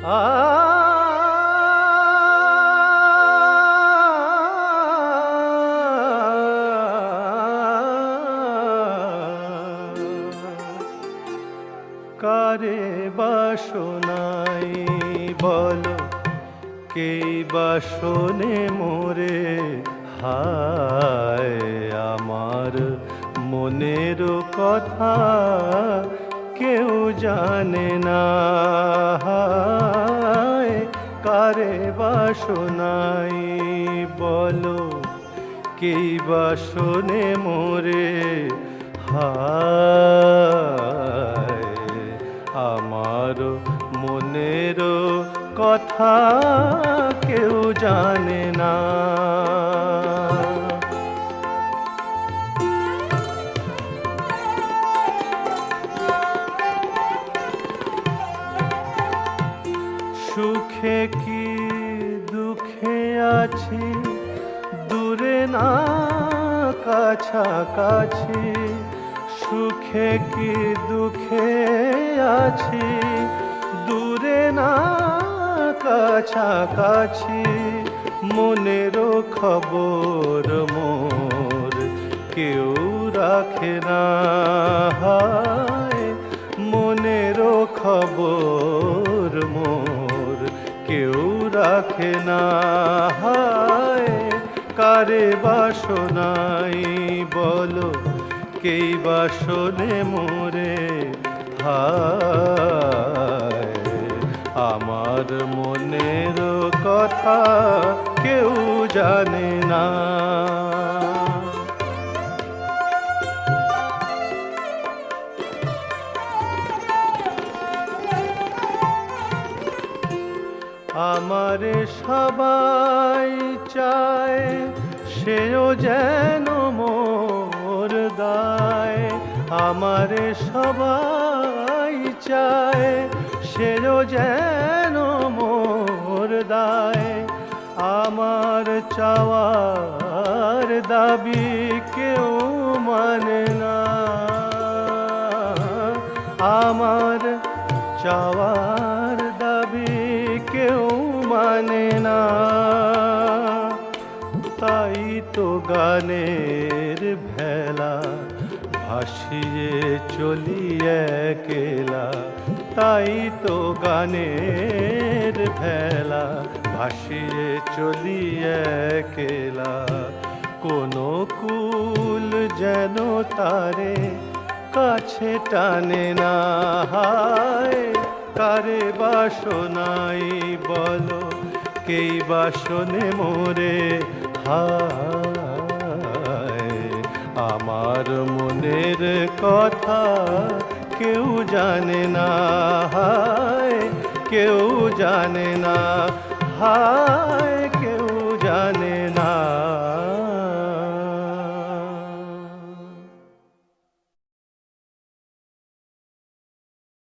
কারে বাসনাই বলো কেই বাসনে মোরে? হায় আমার মনের কথা কেউ জানে না কারে বাসনাই বলো কেই বাসনে মোরে হায়। আমার মনের কথা কেউ জানে না। সুখে কি? দুঃখে আছি, দূরে না, কাছাকাছি। সুখে কি, দুঃখে আছি, দূরে না, কাছাকাছি। মনেরও খবর মোর কেউ রাখে না। রাখে না হায়, কারে বাসনাই বলো কে বাসনে মোরে আমার মনের কথা কেউ জানে না। আমারে সবাই চায়, সেও যেন মোর দায়। আমারে সবাই চায়, সেও যেন মোর দায়। আমার চাওয়ার দাবি কেউ মানে না। আমার কেউ মানে না। তাই তো গানের ভেলা, ভাসিয়ে চলি একলা। তাই তো গানের ভেলা, ভাসিয়ে চলি একলা। কোনো কুল যেন তারে কাছে টানে না। হায়, কারে বাসনাই বলো। কেই বাসনে মোরে। হায়, আমার মনের কথা কেউ জানে না। হায়, কেউ জানে না। হায়